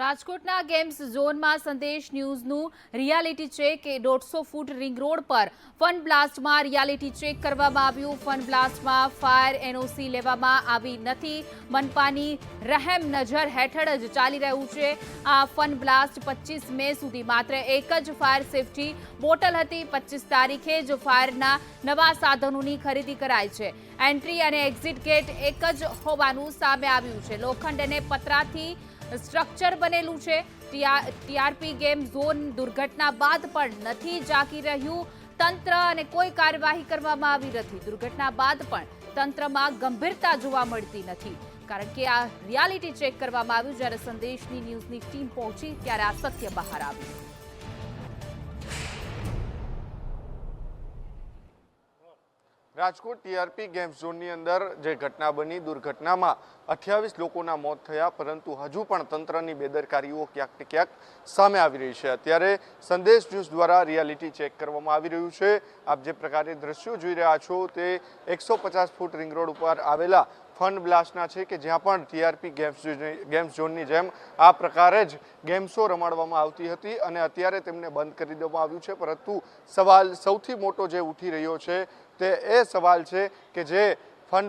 રાજકોટના ગેમ્સ ઝોનમાં સંદેશ ન્યૂઝનું રિયાલિટી ચેક એ દોઢસો ફૂટ રિંગ રોડ પર ફન બ્લાસ્ટમાં રિયાલિટી ચેક કરવામાં આવ્યું. ફન બ્લાસ્ટમાં ફાયર એનઓસી લેવામાં આવી નથી. મનપાની રહેમ નજર હેઠળ જ ચાલી રહ્યું છે. આ ફન બ્લાસ્ટ પચીસ મે સુધી માત્ર એક જ ફાયર સેફટી બોટલ હતી. પચીસ તારીખે જ ફાયરના નવા સાધનોની ખરીદી કરાઈ છે. એન્ટ્રી અને એક્ઝિટ ગેટ એક જ હોવાનું સામે આવ્યું છે. લોખંડ અને પતરાથી સ્ટ્રક્ચર બનેલું છે. ટીઆરપી ગેમ ઝોન દુર્ઘટના બાદ પણ નથી જાગી રહ્યું. તંત્ર અને કોઈ કાર્યવાહી કરવામાં આવી નથી. દુર્ઘટના બાદ પણ તંત્રમાં ગંભીરતા જોવા મળતી નથી. કારણ કે આ રિયાલિટી ચેક કરવામાં આવ્યું જ્યારે સંદેશની ન્યૂઝની ટીમ પહોંચી ત્યારે આ સત્ય બહાર આવ્યું. રાજકોટ ટીઆરપી ગેમ ઝોનની અંદર જે ઘટના બની, દુર્ઘટનામાં અઠ્યાવીસ લોકોના મોત થયા, પરંતુ હજુ પણ તંત્રની બેદરકારીઓ ક્યાંક ક્યાંક સામે આવી રહી છે. અત્યારે સંદેશ ન્યૂઝ દ્વારા રિયાલિટી ચેક કરવામાં આવી રહ્યું છે. આપ જે પ્રકારે દ્રશ્યો જોઈ રહ્યા છો તે એકસો પચાસ ફૂટ રિંગ રોડ ઉપર આવેલા ફન બ્લાસ્ટના છે કે જ્યાં પણ ટીઆરપી ગેમ્સ ગેમ્સ ઝોનની જેમ આ પ્રકારે જ ગેમ શો રમાડવામાં આવતી હતી અને અત્યારે તેમને બંધ કરી દેવામાં આવ્યું છે. પરંતુ સવાલ સૌથી મોટો જે ઉઠી રહ્યો છે તે એ સવાલ છે કે જે ફન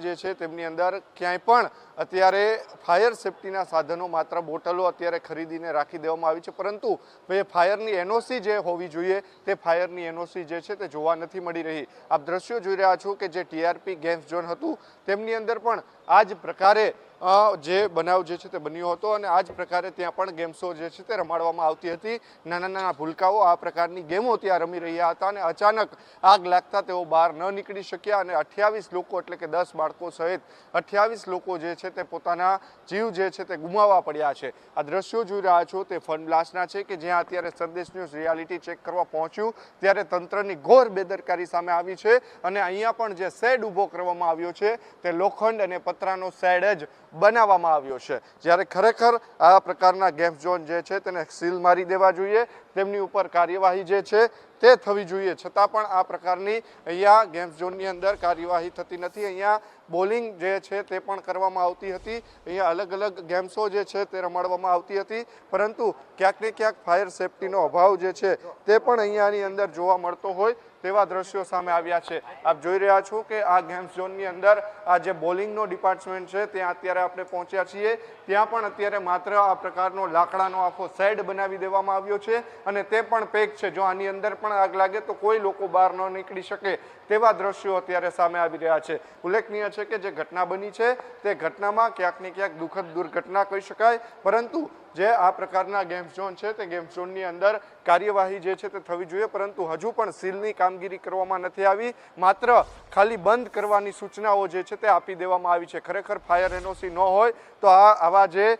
જે છે તેમની અંદર ક્યાંય પણ અત્યારે ફાયર સેફટીના સાધનો માત્ર બોટલો અત્યારે ખરીદીને રાખી દેવામાં આવી છે, પરંતુ એ ફાયરની એનઓસી જે હોવી જોઈએ તે ફાયરની એનઓસી જે છે તે જોવા નથી મળી રહી. આપ દ્રશ્યો જોઈ રહ્યા છો કે જે ટીઆરપી ગેમ્સ ઝોન હતું તેમની અંદર પણ આ જ પ્રકારે જે બનાવ જે છે તે બન્યો હતો અને આ જ પ્રકારે ત્યાં પણ ગેમ શો જે છે તે રમાડવામાં આવતી હતી. નાના નાના ભૂલકાઓ આ પ્રકારની ગેમો ત્યાં રમી રહ્યા હતા અને અચાનક આગ લાગતા તેઓ બહાર ન નીકળી શક્યા અને અઠ્યાવીસ લોકો એટલે કે દસ બાળકો સહિત અઠ્યાવીસ લોકો જે છે તે પોતાના જીવ જે છે તે ગુમાવવા પડ્યા છે. આ દ્રશ્યો જોઈ રહ્યા છો તે ફન બ્લાસ્ટના છે કે જ્યાં અત્યારે સંદેશ ન્યૂઝ રિયાલિટી ચેક કરવા પહોંચ્યું ત્યારે તંત્રની ઘોર બેદરકારી સામે આવી છે અને અહીંયા પણ જે શેડ ઊભો કરવામાં આવ્યો છે તે લોખંડ અને પતરાનો શેડ જ બનાવવામાં આવ્યો છે. જ્યારે ખરેખર આ પ્રકારના ગેમ ઝોન જે છે તેને સીલ મારી દેવા જોઈએ. તેમની ઉપર કાર્યવાહી જે છે તે થવી જોઈએ. છતાં પણ આ પ્રકારની અહીંયા ગેમ્સ ઝોનની અંદર કાર્યવાહી થતી નથી. અહીંયા બોલિંગ જે છે તે પણ કરવામાં આવતી હતી. અહીંયા અલગ અલગ ગેમ્સો જે છે તે રમાડવામાં આવતી હતી. પરંતુ ક્યાંક ને ક્યાંક ફાયર સેફટીનો અભાવ જે છે તે પણ અહીંયાની અંદર જોવા મળતો હોય તેવા દ્રશ્યો સામે આવ્યા છે. આપ જોઈ રહ્યા છો કે આ ગેમ્સ ઝોનની અંદર આ જે બોલિંગનો ડિપાર્ટમેન્ટ છે ત્યાં અત્યારે આપણે પહોંચ્યા છીએ. ત્યાં પણ અત્યારે માત્ર આ પ્રકારનો લાકડાનો આખો સેડ બનાવી દેવામાં આવ્યો છે અને તે પણ પેક છે. જો આની અંદર પણ આગ લાગે તો કોઈ લોકો બહાર ન નીકળી શકે તેવા દ્રશ્યો અત્યારે સામે આવી રહ્યા છે. ઉલ્લેખનીય છે કે જે ઘટના બની છે તે ઘટનામાં ક્યાંક ને ક્યાંક દુઃખદ દુર્ઘટના કહી શકાય, પરંતુ જે આ પ્રકારના ગેમ ઝોન છે તે ગેમ ઝોનની અંદર કાર્યવાહી જે છે તે થવી જોઈએ, પરંતુ હજુ પણ સીલની કામગીરી કરવામાં નથી આવી. માત્ર ખાલી બંધ કરવાની સૂચનાઓ જે છે તે આપી દેવામાં આવી છે. ખરેખર ફાયર એનઓસી ન હોય તો આ આવા જે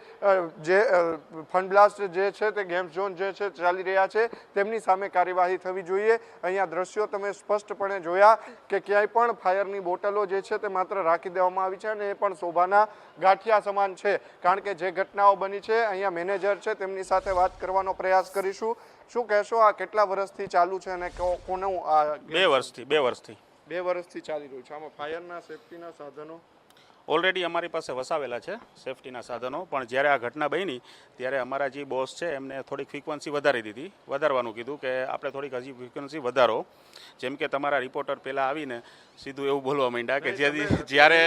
જે ફંડબ્લાસ્ટ બ્લાસ્ટ જે છે તે ગેમ ઝોન જે છે ચાલી રહ્યા છે તેમની સામે કાર્યવાહી થવી જોઈએ. અહીંયા દ્રશ્યો તમે સ્પષ્ટપણે જોયા કે ક્યાંય પણ ફાયરની બોટલો જે છે તે માત્ર રાખી દેવામાં આવી છે અને એ પણ શોભાના ગાંઠિયા સમાન છે. કારણ કે જે ઘટનાઓ બની છે, અહીંયા મેનેજર છે તેમની સાથે વાત કરવાનો પ્રયાસ કરીશું. શું કહેશો આ કેટલા વર્ષથી ચાલુ છે અને કોનું આ બે વર્ષથી બે વર્ષથી. બે વર્ષથી ચાલી રહ્યું છે. આમાં ફાયરના સેફટીના સાધનો ઓલરેડી અમારી પાસે વસાવેલા છે સેફટીના સાધનો. પણ જ્યારે આ ઘટના બની ત્યારે અમારા જે બોસ છે એમને થોડીક ફ્રિકવન્સી વધારી દીધી. વધારવાનું કીધું કે આપણે થોડીક હજી ફ્રિકવન્સી વધારો. જેમ કે તમારા રિપોર્ટર પહેલાં આવીને સીધું એવું બોલવા માંડ્યા કે જ્યારે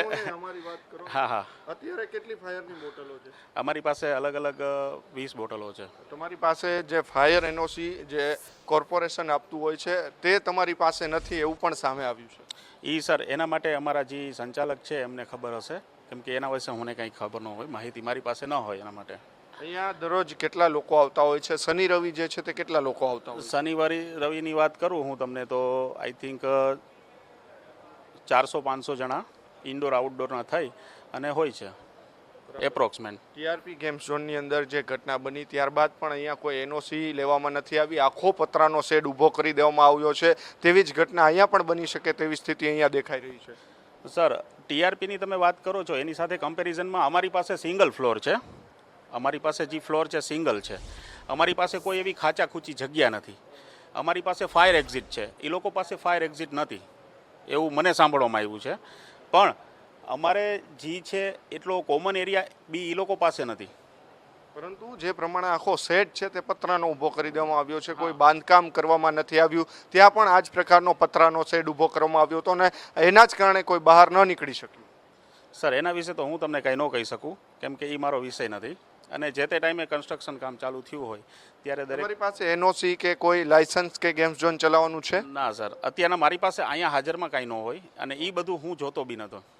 હા હા. અત્યારે કેટલી ફાયરની બોટલો છે? અમારી પાસે અલગ અલગ વીસ બોટલો છે. તમારી પાસે જે ફાયર એનઓસી જે કોર્પોરેશન આપતું હોય છે તે તમારી પાસે નથી એવું પણ સામે આવ્યું છે? એ સર એના માટે અમારા જે સંચાલક છે એમને ખબર હશે. કેમ કે એના વિશે મને કંઈ ખબર ન હોય માહિતી મારી પાસે ન હોય એના માટે. અહીંયા દરરોજ કેટલા લોકો આવતા હોય છે? શનિ રવિ જે છે તે કેટલા લોકો આવતા હોય? શનિવારે રવિની વાત કરું હું તમને તો આઈ થિંક ચારસો પાંચસો જણા ઇન્ડોર આઉટડોરના થઈ અને હોય છે. એપ્રોક્સમેન્ટ ટીઆરપી ગેમ ઝોનની અંદર જે ઘટના બની ત્યારબાદ પણ અહીંયા કોઈ એનઓસી લેવામાં નથી આવી. આખો પતરાનો શેડ ઊભો કરી દેવામાં આવ્યો છે. તેવી જ ઘટના અહીંયા પણ બની શકે તેવી સ્થિતિ અહીંયા દેખાઈ રહી છે. સર ટીઆરપીની તમે વાત કરો છો એની સાથે કમ્પેરિઝનમાં અમારી પાસે સિંગલ ફ્લોર છે. અમારી પાસે જે ફ્લોર છે સિંગલ છે. અમારી પાસે કોઈ એવી ખાચા ખૂચી જગ્યા નથી. અમારી પાસે ફાયર એક્ઝિટ છે. એ લોકો પાસે ફાયર એક્ઝિટ નથી. એવું મને સાંભળવામાં આવ્યું છે. પણ અમારે જી છે એટલો કોમન એરિયા બી એ લોકો પાસે નથી. પરંતુ જે પ્રમાણે આખો સેટ છે તે પતરાનો ઊભો કરી દેવામાં આવ્યો છે. કોઈ બાંધકામ કરવામાં નથી આવ્યું. ત્યાં પણ આ જ પ્રકારનો પતરાનો સેટ ઊભો કરવામાં આવ્યો હતો અને એના જ કારણે કોઈ બહાર ન નીકળી શક્યું. સર એના વિશે તો હું તમને કાંઈ ન કહી શકું કેમ કે એ મારો વિષય નથી. અને જે તે ટાઈમે કન્સ્ટ્રક્શન કામ ચાલુ થયું હોય ત્યારે દરેક પાસે એનઓસી કે કોઈ લાયસન્સ કે ગેમ્સ ઝોન ચલાવવાનું છે? ના સર. અત્યારના મારી પાસે અહીંયા હાજરમાં કાંઈ ન હોય અને એ બધું હું જોતો બી નતો તો આ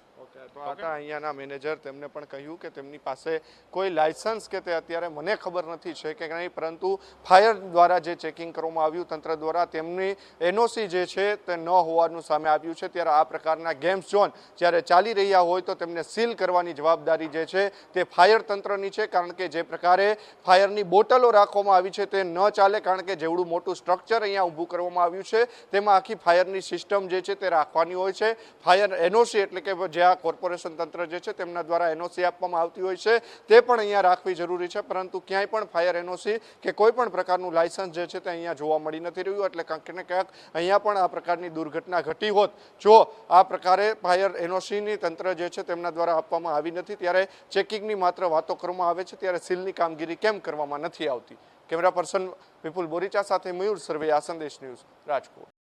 હતા અહીંયાના મેનેજર તેમને પણ કહ્યું કે તેમની પાસે કોઈ લાયસન્સ કે તે અત્યારે મને ખબર નથી છે કે નહીં પરંતુ ફાયર દ્વારા જે ચેકિંગ કરવામાં આવ્યું તંત્ર દ્વારા તેમની એનઓસી જે છે તે ન હોવાનું સામે આવ્યું છે. ત્યારે આ પ્રકારના ગેમ્સ ઝોન જ્યારે ચાલી રહ્યા હોય તો તેમને સીલ કરવાની જવાબદારી જે છે તે ફાયર તંત્રની છે કારણ કે જે પ્રકારે ફાયરની બોટલો રાખવામાં આવી છે તે ન ચાલે કારણ કે જેવડું મોટું સ્ટ્રક્ચર અહીંયા ઊભું કરવામાં આવ્યું છે તેમાં આખી ફાયરની સિસ્ટમ જે છે તે રાખવાની હોય છે. ફાયર એનઓસી એટલે કે જે આ કોર્પોરેશન તંત્ર જે છે તેમના દ્વારા એનઓસી આપવામાં આવતી હોય છે. તે પણ અહીંયા રાખવી જરૂરી છે, પરંતુ ક્યાંય પણ ફાયર એનઓસી કે કોઈ પણ પ્રકારનું લાયસન્સ જે છે તે અહીંયા જોવા મળી નથી રહ્યું. એટલે ક્યાંક ને ક્યાંક અહીંયા પણ આ પ્રકારની દુર્ઘટના ઘટી હોત. જો આ પ્રકારે ફાયર એનઓસીની તંત્ર જે છે તેમના દ્વારા આપવામાં આવી નથી, ત્યારે ચેકિંગની માત્ર વાતો કરવામાં આવે છે, ત્યારે સીલની કામગીરી કેમ કરવામાં નથી આવતી? કેમેરા પર્સન વિપુલ બોરીચા સાથે મયુર આ સંદેશ ન્યૂઝ રાજકોટ.